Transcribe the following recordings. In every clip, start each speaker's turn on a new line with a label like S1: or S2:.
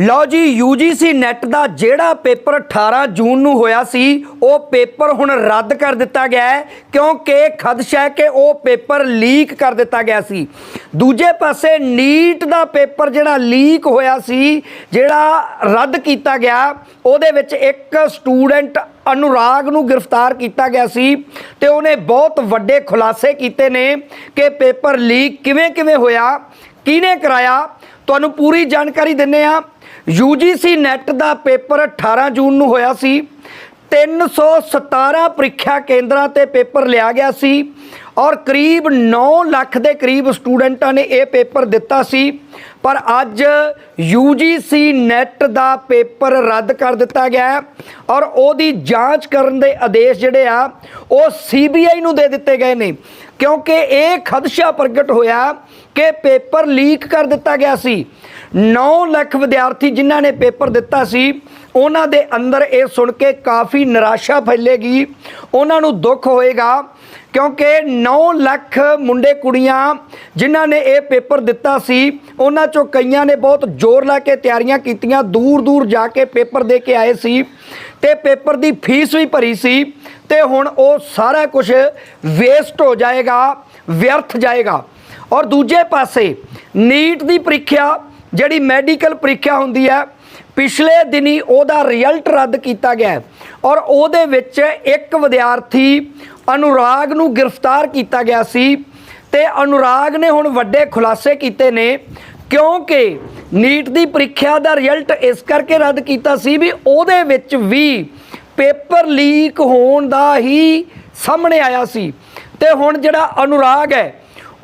S1: ਲਓ ਜੀ UGC NET ਦਾ ਜਿਹੜਾ ਪੇਪਰ 18 ਜੂਨ ਨੂੰ ਹੋਇਆ ਸੀ, ਉਹ ਪੇਪਰ ਹੁਣ ਰੱਦ ਕਰ ਦਿੱਤਾ ਗਿਆ ਹੈ, ਕਿਉਂਕਿ ਖਦਸ਼ਾ ਹੈ ਕਿ ਉਹ ਪੇਪਰ ਲੀਕ ਕਰ ਦਿੱਤਾ ਗਿਆ ਸੀ। ਦੂਜੇ ਪਾਸੇ ਨੀਟ ਦਾ ਪੇਪਰ ਜਿਹੜਾ ਲੀਕ ਹੋਇਆ ਸੀ, ਜਿਹੜਾ ਰੱਦ ਕੀਤਾ ਗਿਆ, ਉਹਦੇ ਵਿੱਚ ਇੱਕ ਸਟੂਡੈਂਟ ਅਨੁਰਾਗ ਨੂੰ ਗ੍ਰਿਫਤਾਰ ਕੀਤਾ ਗਿਆ ਸੀ ਤੇ ਉਹਨੇ ਬਹੁਤ ਵੱਡੇ ਖੁਲਾਸੇ ਕੀਤੇ ਨੇ ਕਿ ਪੇਪਰ ਲੀਕ ਕਿਵੇਂ ਕਿਵੇਂ ਹੋਇਆ, ਕਿਹਨੇ ਕਰਾਇਆ, ਤੁਹਾਨੂੰ ਪੂਰੀ ਜਾਣਕਾਰੀ ਦਿੰਨੇ ਆ UGC ਨੈਟ ਦਾ ਪੇਪਰ 18 ਜੂਨ ਨੂੰ ਹੋਇਆ ਸੀ। 317 ਪ੍ਰੀਖਿਆ ਕੇਂਦਰਾਂ ਤੇ ਪੇਪਰ ਲਿਆ ਗਿਆ ਸੀ ਔਰ ਕਰੀਬ 9 ਲੱਖ ਦੇ ਕਰੀਬ ਸਟੂਡੈਂਟਾਂ ਨੇ ਇਹ ਪੇਪਰ ਦਿੱਤਾ ਸੀ। ਪਰ ਅੱਜ UGC ਨੈਟ ਦਾ ਪੇਪਰ ਰੱਦ ਕਰ ਦਿੱਤਾ ਗਿਆ ਔਰ ਉਹਦੀ ਜਾਂਚ ਕਰਨ ਦੇ ਆਦੇਸ਼ ਜਿਹੜੇ ਆ, ਉਹ CBI ਨੂੰ ਦੇ ਦਿੱਤੇ ਗਏ ਨੇ। ਕਿਉਂਕਿ ਇਹ ਖਦਸ਼ਾ ਪ੍ਰਗਟ ਹੋਇਆ ਕਿ ਪੇਪਰ ਲੀਕ ਕਰ ਦਿੱਤਾ ਗਿਆ ਸੀ। 9 ਲੱਖ ਵਿਦਿਆਰਥੀ ਜਿਨ੍ਹਾਂ ਨੇ ਪੇਪਰ ਦਿੱਤਾ ਸੀ, ਉਹਨਾਂ ਦੇ ਅੰਦਰ ਇਹ ਸੁਣ ਕੇ ਕਾਫੀ ਨਿਰਾਸ਼ਾ ਫੈਲੇਗੀ। ਉਹਨਾਂ ਨੂੰ ਦੁੱਖ ਹੋਏਗਾ, ਕਿਉਂਕਿ 9 ਲੱਖ ਮੁੰਡੇ ਕੁੜੀਆਂ ਜਿਨ੍ਹਾਂ ਨੇ ਇਹ ਪੇਪਰ ਦਿੱਤਾ ਸੀ, ਉਹਨਾਂ ਚੋਂ ਕਈਆਂ ਨੇ ਬਹੁਤ ਜ਼ੋਰ ਲਾ ਕੇ ਤਿਆਰੀਆਂ ਕੀਤੀਆਂ ਦੂਰ ਦੂਰ ਜਾ ਕੇ ਪੇਪਰ ਦੇ ਕੇ ਆਏ ਸੀ ਤੇ ਪੇਪਰ ਦੀ ਫੀਸ ਵੀ ਭਰੀ ਸੀ ਤੇ ਹੁਣ ਉਹ ਸਾਰਾ ਕੁਝ ਵੇਸਟ ਹੋ ਜਾਏਗਾ, ਵਿਅਰਥ ਜਾਏਗਾ। ਔਰ ਦੂਜੇ ਪਾਸੇ, ਨੀਟ ਦੀ ਪ੍ਰੀਖਿਆ ਜਿਹੜੀ ਮੈਡੀਕਲ ਪ੍ਰੀਖਿਆ ਹੁੰਦੀ ਹੈ, ਪਿਛਲੇ ਦਿਨੀ ਉਹਦਾ ਰਿਜ਼ਲਟ ਰੱਦ ਕੀਤਾ ਗਿਆ ਔਰ ਉਹਦੇ ਵਿੱਚ ਇੱਕ ਵਿਦਿਆਰਥੀ ਅਨੁਰਾਗ ਨੂੰ ਗ੍ਰਿਫਤਾਰ ਕੀਤਾ ਗਿਆ ਸੀ ਤੇ ਅਨੁਰਾਗ ਨੇ ਹੁਣ ਵੱਡੇ ਖੁਲਾਸੇ ਕੀਤੇ ਨੇ ਕਿਉਂਕਿ ਨੀਟ ਦੀ ਪ੍ਰੀਖਿਆ ਦਾ ਰਿਜ਼ਲਟ ਇਸ ਕਰਕੇ ਰੱਦ ਕੀਤਾ ਸੀ ਵੀ ਉਹਦੇ ਵਿੱਚ ਵੀ ਪੇਪਰ ਲੀਕ ਹੋਣ ਦਾ ਹੀ ਸਾਹਮਣੇ ਆਇਆ ਸੀ। ਤੇ ਹੁਣ ਜਿਹੜਾ ਅਨੁਰਾਗ ਹੈ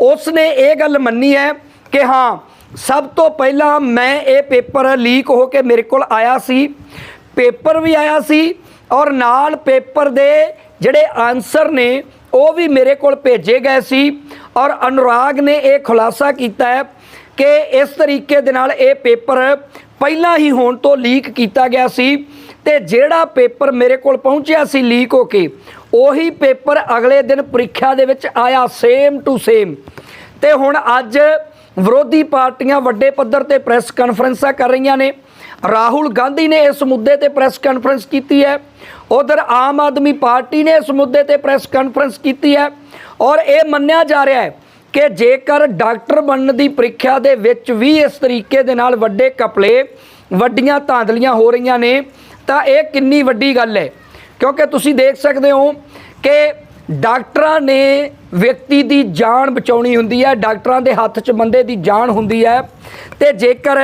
S1: ਉਸ ਨੇ ਇਹ ਗੱਲ ਮੰਨੀ ਹੈ ਕਿ ਹਾਂ ਸਭ ਤੋਂ ਪਹਿਲਾਂ ਮੈਂ ਇਹ ਪੇਪਰ ਲੀਕ ਹੋ ਕੇ ਮੇਰੇ ਕੋਲ ਆਇਆ ਸੀ। ਪੇਪਰ ਵੀ ਆਇਆ ਸੀ ਔਰ ਨਾਲ ਪੇਪਰ ਦੇ ਜਿਹੜੇ ਆਨਸਰ ਨੇ, ਉਹ ਵੀ ਮੇਰੇ ਕੋਲ ਭੇਜੇ ਗਏ ਸੀ ਔਰ ਅਨੁਰਾਗ ਨੇ ਇਹ ਖੁਲਾਸਾ ਕੀਤਾ ਹੈ ਕਿ ਇਸ ਤਰੀਕੇ ਦੇ ਨਾਲ ਇਹ ਪੇਪਰ ਪਹਿਲਾਂ ਹੀ ਹੋਣ ਤੋਂ ਲੀਕ ਕੀਤਾ ਗਿਆ ਸੀ ਤੇ ਜਿਹੜਾ ਪੇਪਰ ਮੇਰੇ ਕੋਲ ਪਹੁੰਚਿਆ ਸੀ ਲੀਕ ਹੋ ਕੇ, ਉਹੀ ਪੇਪਰ ਅਗਲੇ ਦਿਨ ਪ੍ਰੀਖਿਆ ਦੇ ਵਿੱਚ ਆਇਆ ਸੇਮ ਟੂ ਸੇਮ ਤੇ ਹੁਣ ਅੱਜ ਵਿਰੋਧੀ ਪਾਰਟੀਆਂ ਵੱਡੇ ਪੱਧਰ ਤੇ ਪ੍ਰੈਸ ਕਾਨਫਰੰਸਾਂ ਕਰ ਰਹੀਆਂ ਨੇ। ਰਾਹੁਲ ਗਾਂਧੀ ਨੇ ਇਸ ਮੁੱਦੇ ਤੇ ਪ੍ਰੈਸ ਕਾਨਫਰੰਸ ਕੀਤੀ ਹੈ। ਉਧਰ ਆਮ ਆਦਮੀ ਪਾਰਟੀ ਨੇ ਇਸ ਮੁੱਦੇ ਤੇ ਪ੍ਰੈਸ ਕਾਨਫਰੰਸ ਕੀਤੀ ਹੈ ਔਰ ਇਹ ਮੰਨਿਆ ਜਾ ਰਿਹਾ ਹੈ ਕਿ ਜੇਕਰ ਡਾਕਟਰ ਬਣਨ ਦੀ ਪ੍ਰੀਖਿਆ ਦੇ ਵਿੱਚ ਵੀ ਇਸ ਤਰੀਕੇ ਦੇ ਨਾਲ ਵੱਡੇ ਕਪਲੇ ਵੱਡੀਆਂ ਧਾਂਦਲੀਆਂ ਹੋ ਰਹੀਆਂ ਨੇ, ਤਾਂ ਇਹ ਕਿੰਨੀ ਵੱਡੀ ਗੱਲ ਹੈ। ਕਿਉਂਕਿ ਤੁਸੀਂ ਦੇਖ ਸਕਦੇ ਹੋ ਕਿ ਡਾਕਟਰਾਂ ਨੇ ਵਿਅਕਤੀ ਦੀ ਜਾਨ ਬਚਾਉਣੀ ਹੁੰਦੀ ਹੈ, ਡਾਕਟਰਾਂ ਦੇ ਹੱਥ 'ਚ ਬੰਦੇ ਦੀ ਜਾਨ ਹੁੰਦੀ ਹੈ। ਤੇ ਜੇਕਰ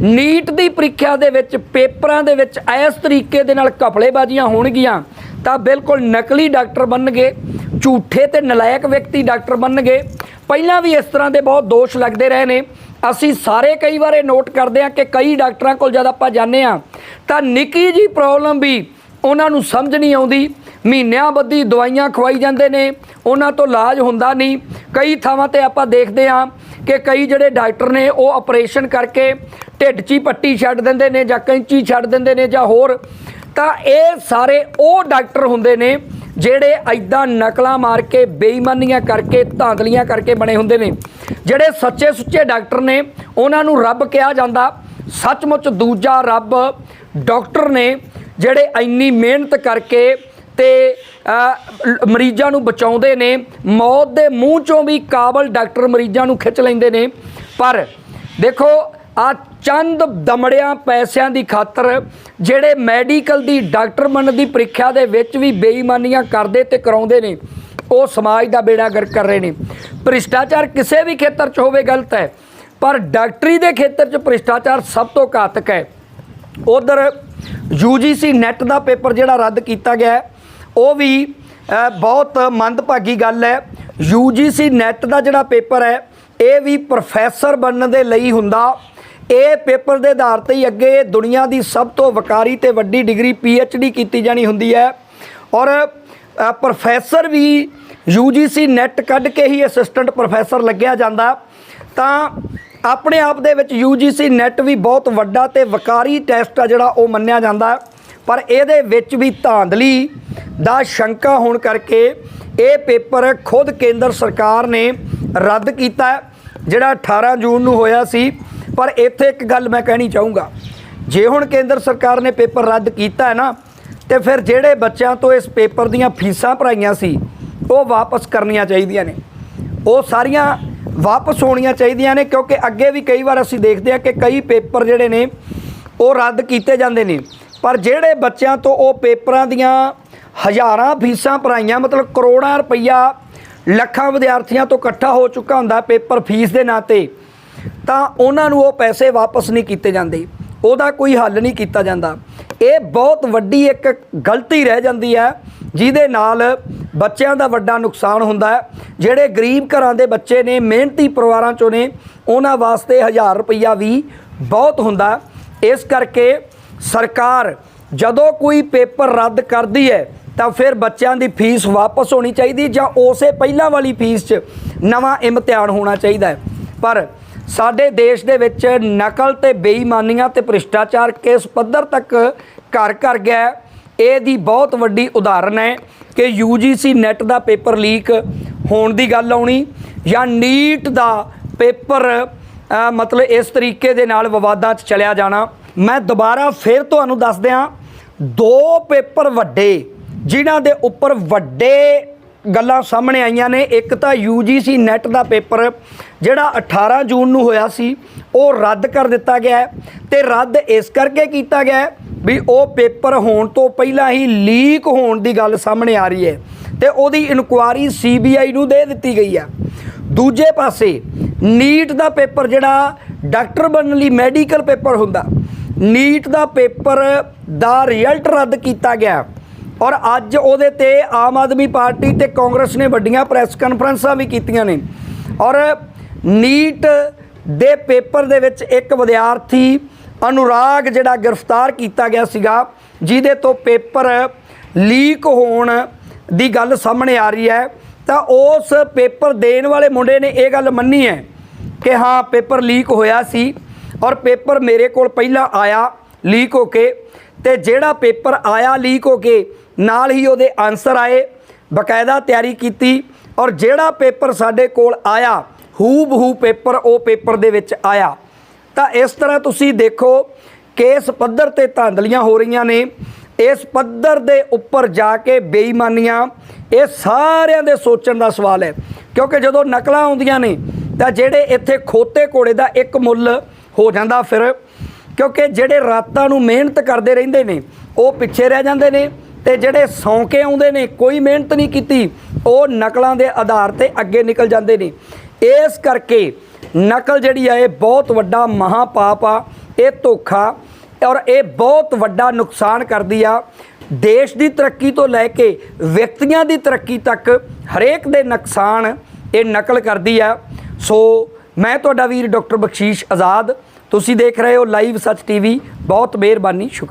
S1: ਨੀਟ ਦੀ ਪ੍ਰੀਖਿਆ ਦੇ ਵਿੱਚ ਪੇਪਰਾਂ ਦੇ ਵਿੱਚ ਇਸ ਤਰੀਕੇ ਦੇ ਨਾਲ ਘਪਲੇਬਾਜ਼ੀਆਂ ਹੋਣਗੀਆਂ, ਤਾਂ ਬਿਲਕੁਲ ਨਕਲੀ ਡਾਕਟਰ ਬਣਨਗੇ, ਝੂਠੇ ਤੇ ਨਲਾਇਕ ਵਿਅਕਤੀ ਡਾਕਟਰ ਬਣਨਗੇ। ਪਹਿਲਾਂ ਵੀ ਇਸ ਤਰ੍ਹਾਂ ਦੇ ਬਹੁਤ ਦੋਸ਼ ਲੱਗਦੇ ਰਹੇ ਨੇ। ਅਸੀਂ ਸਾਰੇ ਕਈ ਵਾਰੇ ਨੋਟ ਕਰਦੇ ਹਾਂ ਕਿ ਕਈ ਡਾਕਟਰਾਂ ਕੋਲ ਜਦ ਆਪਾਂ ਜਾਂਦੇ ਹਾਂ, ਤਾਂ ਨਿੱਕੀ ਜੀ ਪ੍ਰੋਬਲਮ ਵੀ ਉਹਨਾਂ ਨੂੰ ਸਮਝ ਨਹੀਂ ਆਉਂਦੀ। ਮਹੀਨਿਆਂ ਬੱਧੀ ਦਵਾਈਆਂ ਖਵਾਈ ਜਾਂਦੇ ਨੇ, ਉਹਨਾਂ ਤੋਂ ਇਲਾਜ ਹੁੰਦਾ ਨਹੀਂ। ਕਈ ਥਾਵਾਂ ਤੇ ਆਪਾਂ ਦੇਖਦੇ ਹਾਂ ਕਿ ਕਈ ਜਿਹੜੇ ਡਾਕਟਰ ਨੇ, ਉਹ ਆਪਰੇਸ਼ਨ ਕਰਕੇ ਢਿੱਡ 'ਚ ਹੀ ਪੱਟੀ ਛੱਡ ਦਿੰਦੇ ਨੇ ਜਾਂ ਕੈਂਚੀ ਛੱਡ ਦਿੰਦੇ ਨੇ ਜਾਂ ਹੋਰ। ਤਾਂ ਇਹ ਸਾਰੇ ਉਹ ਡਾਕਟਰ ਹੁੰਦੇ ਨੇ ਜਿਹੜੇ ਐਦਾਂ ਨਕਲਾਂ ਮਾਰ ਕੇ, ਬੇਈਮਾਨੀਆਂ ਕਰਕੇ, ਧਾਂਦਲੀਆਂ ਕਰਕੇ ਬਣੇ ਹੁੰਦੇ ਨੇ। ਜਿਹੜੇ ਸੱਚੇ ਸੁੱਚੇ ਡਾਕਟਰ ਨੇ, ਉਹਨਾਂ ਨੂੰ ਰੱਬ ਕਿਹਾ ਜਾਂਦਾ, ਸੱਚਮੁੱਚ ਦੂਜਾ ਰੱਬ ਡਾਕਟਰ ਨੇ, ਜਿਹੜੇ ਇੰਨੀ ਮਿਹਨਤ ਕਰਕੇ ਤੇ ਮਰੀਜ਼ਾਂ ਨੂੰ ਬਚਾਉਂਦੇ ਨੇ। ਮੌਤ ਦੇ ਮੂੰਹ ਚੋਂ ਵੀ ਕਾਬਲ ਡਾਕਟਰ ਮਰੀਜ਼ਾਂ ਨੂੰ ਖਿੱਚ ਲੈਂਦੇ ਨੇ। ਪਰ ਦੇਖੋ ਆ ਚੰਦ ਦਮੜਿਆਂ ਪੈਸਿਆਂ ਦੀ ਖਾਤਰ ਜਿਹੜੇ ਮੈਡੀਕਲ ਦੀ ਡਾਕਟਰ ਬਣਨ ਦੀ ਪ੍ਰੀਖਿਆ ਦੇ ਵਿੱਚ ਵੀ ਬੇਈਮਾਨੀਆਂ ਕਰਦੇ ਤੇ ਕਰਾਉਂਦੇ ਨੇ ਉਹ ਸਮਾਜ ਦਾ ਬੇੜਾ ਗਰਕ ਕਰ ਰਹੇ ਨੇ। ਭ੍ਰਿਸ਼ਟਾਚਾਰ ਕਿਸੇ ਵੀ ਖੇਤਰ 'ਚ ਹੋਵੇ ਗਲਤ ਹੈ ਪਰ ਡਾਕਟਰੀ ਦੇ ਖੇਤਰ 'ਚ ਭ੍ਰਿਸ਼ਟਾਚਾਰ ਸਭ ਤੋਂ ਘਾਤਕ ਹੈ। ਉਧਰ UGC ਨੈਟ ਦਾ ਪੇਪਰ ਜਿਹੜਾ ਰੱਦ ਕੀਤਾ ਗਿਆ ਹੈ, ਉਹ ਵੀ ਬਹੁਤ ਮੰਦਭਾਗੀ ਗੱਲ ਹੈ। UGC ਨੈਟ ਦਾ ਜਿਹੜਾ ਪੇਪਰ ਹੈ, ਇਹ ਵੀ ਪ੍ਰੋਫੈਸਰ ਬਣਨ ਦੇ ਲਈ ਹੁੰਦਾ। ਇਹ ਪੇਪਰ ਦੇ ਆਧਾਰ ਤੇ ਹੀ ਅੱਗੇ ਦੁਨੀਆ ਦੀ ਸਭ ਤੋਂ ਵਕਾਰੀ ਤੇ ਵੱਡੀ ਡਿਗਰੀ PhD ਕੀਤੀ ਜਾਣੀ ਹੁੰਦੀ ਹੈ। ਔਰ ਪ੍ਰੋਫੈਸਰ ਵੀ UGC ਨੈਟ ਕੱਢ ਕੇ ਹੀ ਅਸਿਸਟੈਂਟ ਪ੍ਰੋਫੈਸਰ ਲੱਗਿਆ ਜਾਂਦਾ। ਤਾਂ ਆਪਣੇ ਆਪ ਦੇ ਵਿੱਚ UGC ਨੈਟ ਵੀ ਬਹੁਤ ਵੱਡਾ ਤੇ ਵਕਾਰੀ ਟੈਸਟ ਆ ਜਿਹੜਾ ਉਹ ਮੰਨਿਆ ਜਾਂਦਾ। ਪਰ ਇਹਦੇ ਵਿੱਚ ਵੀ ਧਾਂਦਲੀ ਦਾ ਸ਼ੰਕਾ ਹੋਣ ਕਰਕੇ ਇਹ ਪੇਪਰ ਖੁਦ ਕੇਂਦਰ ਸਰਕਾਰ ਨੇ ਰੱਦ ਕੀਤਾ, ਜਿਹੜਾ 18 ਜੂਨ ਨੂੰ ਹੋਇਆ ਸੀ। ਪਰ ਇੱਥੇ ਇੱਕ ਗੱਲ ਮੈਂ ਕਹਿਣੀ ਚਾਹੂੰਗਾ, ਜੇ ਹੁਣ ਕੇਂਦਰ ਸਰਕਾਰ ਨੇ ਪੇਪਰ ਰੱਦ ਕੀਤਾ ਹੈ ਨਾ, ਤੇ ਫਿਰ ਜਿਹੜੇ ਬੱਚਿਆਂ ਤੋਂ ਇਸ ਪੇਪਰ ਦੀਆਂ ਫੀਸਾਂ ਭਰਾਈਆਂ ਸੀ, ਉਹ ਵਾਪਸ ਕਰਨੀਆਂ ਚਾਹੀਦੀਆਂ ਨੇ। ਉਹ ਸਾਰੀਆਂ ਵਾਪਸ ਹੋਣੀਆਂ ਚਾਹੀਦੀਆਂ ਨੇ, ਕਿਉਂਕਿ ਅੱਗੇ ਵੀ ਕਈ ਵਾਰ ਅਸੀਂ ਦੇਖਦੇ ਹਾਂ ਕਿ ਕਈ ਪੇਪਰ ਜਿਹੜੇ ਨੇ, ਉਹ ਰੱਦ ਕੀਤੇ ਜਾਂਦੇ ਨੇ। ਪਰ ਜਿਹੜੇ ਬੱਚਿਆਂ ਤੋਂ ਉਹ ਪੇਪਰਾਂ ਦੀਆਂ ਹਜ਼ਾਰਾਂ ਫੀਸਾਂ ਭਰਾਈਆਂ, ਮਤਲਬ ਕਰੋੜਾਂ ਰੁਪਈਆ ਲੱਖਾਂ ਵਿਦਿਆਰਥੀਆਂ ਤੋਂ ਇਕੱਠਾ ਹੋ ਚੁੱਕਾ ਹੁੰਦਾ ਪੇਪਰ ਫੀਸ ਦੇ ਨਾਂ ਤੇ, ਤਾਂ ਉਹਨਾਂ ਨੂੰ ਉਹ ਪੈਸੇ ਵਾਪਸ ਨਹੀਂ ਕੀਤੇ ਜਾਂਦੇ। ਉਹਦਾ ਕੋਈ ਹੱਲ ਨਹੀਂ ਕੀਤਾ ਜਾਂਦਾ। ਇਹ ਬਹੁਤ ਵੱਡੀ ਇੱਕ ਗਲਤੀ ਰਹਿ ਜਾਂਦੀ ਹੈ, ਜਿਹਦੇ ਨਾਲ ਬੱਚਿਆਂ ਦਾ ਵੱਡਾ ਨੁਕਸਾਨ ਹੁੰਦਾ ਹੈ। ਜਿਹੜੇ ਗਰੀਬ ਘਰਾਂ ਦੇ ਬੱਚੇ ਨੇ, ਮਿਹਨਤੀ ਪਰਿਵਾਰਾਂ ਚੋਂ ਨੇ, ਉਹਨਾਂ ਵਾਸਤੇ 1000 ਰੁਪਈਆ ਵੀ ਬਹੁਤ ਹੁੰਦਾ। ਇਸ ਕਰਕੇ ਸਰਕਾਰ ਜਦੋਂ ਕੋਈ ਪੇਪਰ ਰੱਦ ਕਰਦੀ ਹੈ ਤਾਂ ਫਿਰ ਬੱਚਿਆਂ ਦੀ ਫੀਸ ਵਾਪਸ ਹੋਣੀ ਚਾਹੀਦੀ ਜਾਂ ਉਸੇ ਪਹਿਲਾਂ ਵਾਲੀ ਫੀਸ 'ਚ ਨਵਾਂ ਇਮਤਿਹਾਨ ਹੋਣਾ ਚਾਹੀਦਾ ਪਰ ਸਾਡੇ ਦੇਸ਼ ਦੇ ਵਿੱਚ ਨਕਲ ਤੇ ਬੇਈਮਾਨੀਆਂ ਤੇ ਭ੍ਰਿਸ਼ਟਾਚਾਰ ਕਿਸ ਪੱਧਰ ਤੱਕ ਘਰ ਘਰ ਗਿਆ ਹੈ, ਇਹਦੀ ਬਹੁਤ ਵੱਡੀ ਉਦਾਹਰਨ ਹੈ ਕਿ UGC ਨੈਟ ਦਾ ਪੇਪਰ ਲੀਕ ਹੋਣ ਦੀ ਗੱਲ ਆਉਣੀ ਜਾਂ ਨੀਟ ਦਾ ਪੇਪਰ ਮਤਲਬ ਇਸ ਤਰੀਕੇ ਦੇ ਨਾਲ ਵਿਵਾਦਾਂ 'ਚ ਚਲਿਆ ਜਾਣਾ। ਮੈਂ ਦੁਬਾਰਾ ਫਿਰ ਤੁਹਾਨੂੰ ਦੱਸ ਦਿਆਂ ਦੋ ਪੇਪਰ ਵੱਡੇ, ਜਿਨ੍ਹਾਂ ਦੇ ਉੱਪਰ ਵੱਡੇ ਗੱਲਾਂ ਸਾਹਮਣੇ ਆਈਆਂ ਨੇ। ਇੱਕ ਤਾਂ UGC ਨੈਟ ਦਾ ਪੇਪਰ, ਜਿਹੜਾ 18 ਜੂਨ ਨੂੰ ਹੋਇਆ ਸੀ, ਉਹ ਰੱਦ ਕਰ ਦਿੱਤਾ ਗਿਆ ਹੈ ਤੇ ਰੱਦ ਇਸ ਕਰਕੇ ਕੀਤਾ ਗਿਆ ਵੀ ਉਹ ਪੇਪਰ ਹੋਣ ਤੋਂ ਪਹਿਲਾਂ ਹੀ ਲੀਕ ਹੋਣ ਦੀ ਗੱਲ ਸਾਹਮਣੇ ਆ ਰਹੀ ਹੈ ਤੇ ਉਹਦੀ ਇਨਕੁਆਰੀ CBI ਨੂੰ ਦੇ ਦਿੱਤੀ ਗਈ ਆ ਦੂਜੇ ਪਾਸੇ, ਨੀਟ ਦਾ ਪੇਪਰ ਜਿਹੜਾ ਡਾਕਟਰ ਬਣਨ ਲਈ ਮੈਡੀਕਲ ਪੇਪਰ ਹੁੰਦਾ ਨੀਟ ਦਾ ਪੇਪਰ ਦਾ ਰਿਜ਼ਲਟ ਰੱਦ ਕੀਤਾ ਗਿਆ। ਔਰ ਅੱਜ ਉਹਦੇ ਤੇ ਆਮ ਆਦਮੀ ਪਾਰਟੀ ਤੇ ਕਾਂਗਰਸ ਨੇ ਵੱਡੀਆਂ ਪ੍ਰੈਸ ਕਾਨਫਰੰਸਾਂ ਵੀ ਕੀਤੀਆਂ ਨੇ। ਔਰ ਨੀਟ ਦੇ ਪੇਪਰ ਦੇ ਵਿੱਚ ਇੱਕ ਵਿਦਿਆਰਥੀ ਅਨੁਰਾਗ ਜਿਹੜਾ ਗ੍ਰਿਫਤਾਰ ਕੀਤਾ ਗਿਆ ਸੀਗਾ, ਜਿਹਦੇ ਤੋਂ ਪੇਪਰ ਲੀਕ ਹੋਣ ਦੀ ਗੱਲ ਸਾਹਮਣੇ ਆ ਰਹੀ ਹੈ। ਤਾਂ ਉਸ ਪੇਪਰ ਦੇਣ ਵਾਲੇ ਮੁੰਡੇ ਨੇ ਇਹ ਗੱਲ ਮੰਨੀ ਹੈ ਕਿ ਹਾਂ, ਪੇਪਰ ਲੀਕ ਹੋਇਆ ਸੀ। ਔਰ ਪੇਪਰ ਮੇਰੇ ਕੋਲ ਪਹਿਲਾਂ ਆਇਆ ਲੀਕ ਹੋ ਕੇ ਤੇ ਜਿਹੜਾ ਪੇਪਰ ਆਇਆ ਲੀਕ ਹੋ ਕੇ ਨਾਲ ਹੀ ਉਹਦੇ ਆਨਸਰ ਆਏ, ਬਕਾਇਦਾ ਤਿਆਰੀ ਕੀਤੀ ਔਰ ਜਿਹੜਾ ਪੇਪਰ ਸਾਡੇ ਕੋਲ ਆਇਆ ਹੂ ਬਹੂ ਪੇਪਰ ਉਹ ਪੇਪਰ ਦੇ ਵਿੱਚ ਆਇਆ। ਤਾਂ ਇਸ ਤਰ੍ਹਾਂ ਤੁਸੀਂ ਦੇਖੋ, ਕੇਸ ਪੱਧਰ ਤੇ ਧਾਂਦਲੀਆਂ ਹੋ ਰਹੀਆਂ ਨੇ, ਇਸ ਪੱਧਰ ਦੇ ਉੱਪਰ ਜਾ ਕੇ ਬੇਈਮਾਨੀਆਂ, ਇਹ ਸਾਰਿਆਂ ਦੇ ਸੋਚਣ ਦਾ ਸਵਾਲ ਹੈ। ਕਿਉਂਕਿ ਜਦੋਂ ਨਕਲਾਂ ਆਉਂਦੀਆਂ ਨੇ, ਤਾਂ ਜਿਹੜੇ ਇੱਥੇ ਖੋਤੇ ਘੋੜੇ ਦਾ ਇੱਕ ਮੁੱਲ ਹੋ ਜਾਂਦਾ ਫਿਰ, ਕਿਉਂਕਿ ਜਿਹੜੇ ਰਾਤਾਂ ਨੂੰ ਮਿਹਨਤ ਕਰਦੇ ਰਹਿੰਦੇ ਨੇ, ਉਹ ਪਿੱਛੇ ਰਹਿ ਜਾਂਦੇ ਨੇ ਤੇ ਜਿਹੜੇ ਸੌਂਕੇ ਆਉਂਦੇ ਨੇ, ਕੋਈ ਮਿਹਨਤ ਨਹੀਂ ਕੀਤੀ, ਉਹ ਨਕਲਾਂ ਦੇ ਆਧਾਰ ਤੇ ਅੱਗੇ ਨਿਕਲ ਜਾਂਦੇ ਨੇ। ਇਸ ਕਰਕੇ ਨਕਲ ਜਿਹੜੀ ਆ, ਇਹ ਬਹੁਤ ਵੱਡਾ ਮਹਾਪਾਪ ਆ, ਇਹ ਧੋਖਾ ਔਰ ਇਹ ਬਹੁਤ ਵੱਡਾ ਨੁਕਸਾਨ ਕਰਦੀ ਆ। ਦੇਸ਼ ਦੀ ਤਰੱਕੀ ਤੋਂ ਲੈ ਕੇ ਵਿਅਕਤੀਆਂ ਦੀ ਤਰੱਕੀ ਤੱਕ ਹਰੇਕ ਦੇ ਨੁਕਸਾਨ ਇਹ ਨਕਲ ਕਰਦੀ ਆ। ਸੋ ਮੈਂ ਤੁਹਾਡਾ ਵੀਰ ਡਾਕਟਰ ਬਖਸ਼ੀਸ਼ ਆਜ਼ਾਦ। ਤੁਸੀਂ ਦੇਖ ਰਹੇ ਹੋ ਲਾਈਵ ਸੱਚ ਟੀਵੀ। ਬਹੁਤ ਮਿਹਰਬਾਨੀ, ਸ਼ੁਕਰੀਆ।